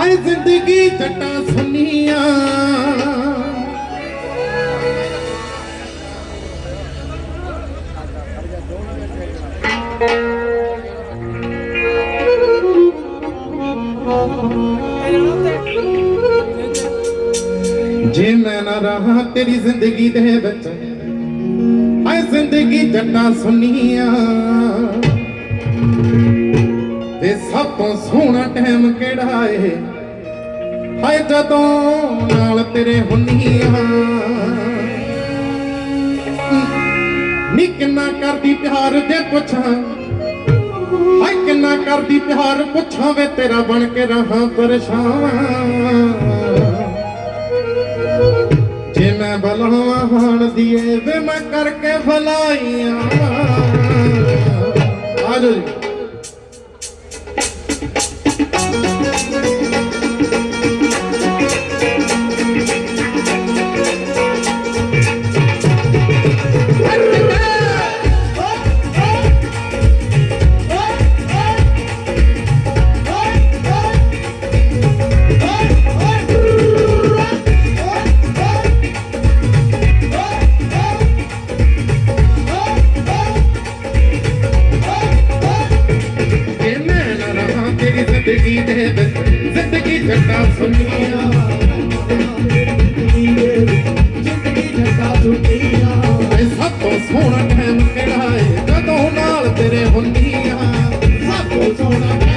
ਹਾਏ ਜ਼ਿੰਦਗੀ ਜੱਟਾਂ ਸੁਨੀਆਂ। ਜੇ ਮੈਂ ਨਾ ਰਹਾ ਤੇਰੀ ਜ਼ਿੰਦਗੀ ਦੇ ਵਿੱਚ, ਹਾਏ ਜ਼ਿੰਦਗੀ ਜੱਟਾਂ ਸੁਨੀਆਂ। ਸਭ ਤੋਂ ਸੋਹਣਾ ਟਾਈਮ ਕਿਹੜਾ ਏ? ਹਾਏ ਜਦੋਂ ਨਾਲ ਤੇਰੇ ਹੁੰਨੀ ਆ ਨੀ ਕਿੰਨਾ ਕਰਦੀ ਪਿਆਰ ਦੇ ਪੁੱਛਾਂ। ਹਾਏ ਕਿੰਨਾ ਕਰਦੀ ਪਿਆਰ ਪੁੱਛਾਂ ਵੇ ਤੇਰਾ ਬਣ ਕੇ ਰਹਾ ਪਰੇਸ਼ਾਨ। ਜੇ ਮੈਂ ਬਲਾਵਾਂ ਹਾਣ ਦੀਏ ਵੇ ਮੈਂ ਕਰਕੇ ਫਲਾਈਆਂ ਆਜੋ ਜੀ। Don't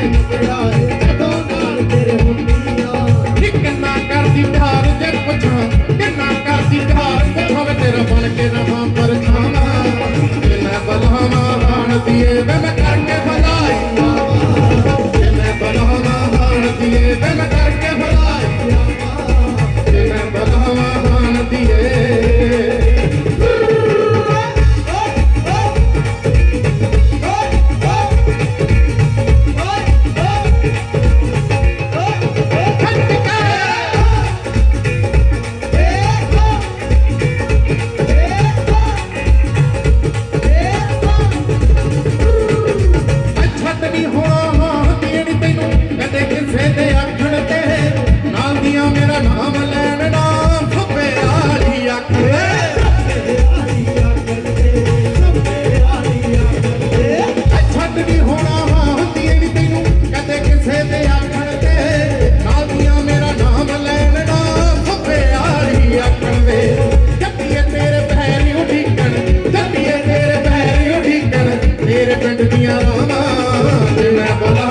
ਪਿੰਡ ਦੀਆਂ ਰਾਵਾਂ ਤੇ ਮੈਂ ਬੋਲਾਂ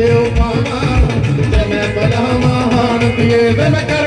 teu pana, teme pela mahan, teme pela